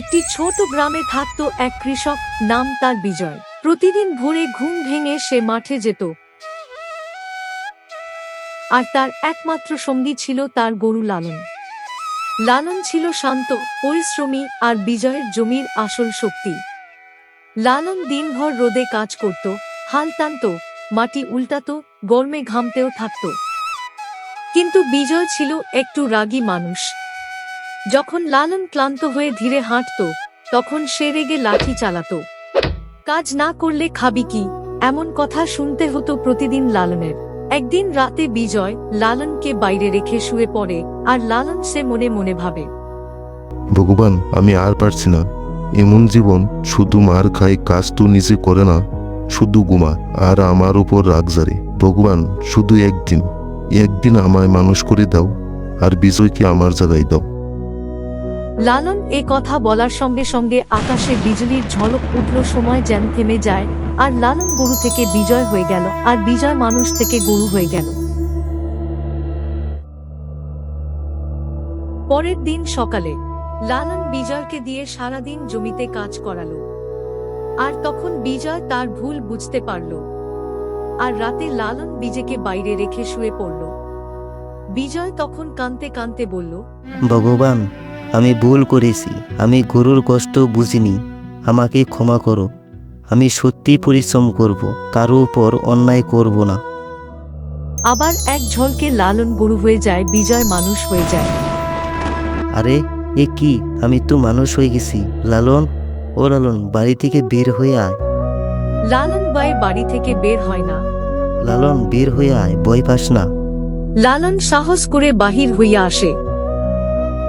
একটি ছোট গ্রামে থাকত এক কৃষক, নাম তার বিজয়। প্রতিদিন ভোরে ঘুম ভেঙে সে মাঠে যেত। আর তার একমাত্র সঙ্গী ছিল তার গরু লালন। লালন ছিল শান্ত, পরিশ্রমী আর বিজয়ের জমির আসল শক্তি। লালন দিনভর রোদে কাজ করত, হাল টানত, মাটি উল্টাতো, গরমে ঘামতেও থাকত। কিন্তু বিজয় ছিল একটু রাগী মানুষ। যখন লালন ক্লান্ত হয়ে ধীরে হাঁটত, তখন সে রেগে লাঠি চালাতো। কাজ না করলে খাবি কি? এমন কথা শুনতে হতো প্রতিদিন লালনের। একদিন রাতে বিজয় লালনকে বাইরে রেখে শুয়ে পড়ে, আর লালন সে মনে মনে ভাবে। ভগবান, আমি আর পারছি না। এমন জীবন শুধু মার খাই কাজ তো নিজে করে না। শুধু গুমা আর আমার উপর রাগ জারে। ভগবান, শুধু একদিন। একদিন আমায় মানুষ করে দাও, আর বিজয়কে আমার জায়গায় দাও। লালন এ কথা বলার সঙ্গে সঙ্গে আকাশে বিজলির ঝলক উঠল, সময় যেন থেমে যায়, আর লালন গরু থেকে বিজয় হয়ে গেল, আর বিজয় মানুষ থেকে গরু হয়ে গেল। পরের দিন সকালে, লালন বিজয়কে দিয়ে সারাদিন জমিতে কাজ করালো। আর তখন বিজয় তার ভুল বুঝতে পারল। আর রাতে লালন বিজেকে বাইরে রেখে শুয়ে পড়ল। বিজয় তখন কানতে কানতে বলল, ভগবান আমি ভুল করেছি আমি গরুর কষ্ট বুঝিনি আমাকে ক্ষমা করো। আমি সত্যি পরিশ্রম করব কারও উপর অন্যায় করব না। আবার এক ঝলকে লালন গরু হয়ে যায় বিজয় মানুষ হয়ে যায়। আরে এ কি? আমি তো মানুষ হয়ে গেছি। লালন ও লালন বাড়ি থেকে বের হয়ে আয়। লালন বাই বাড়ি থেকে বের হয় না। লালন বের হয়ে আয় ভয় পাস না। লালন সাহস করে বাহির হইয়া আসে।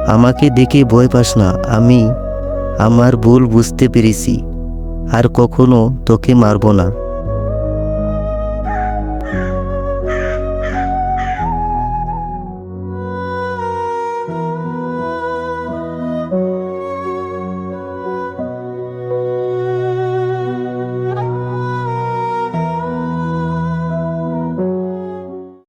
আমাকে দেখে ভয় পাস না, আমি আমার ভুল বুঝতে পেরেছি। আর কখনো তোকে মারব না।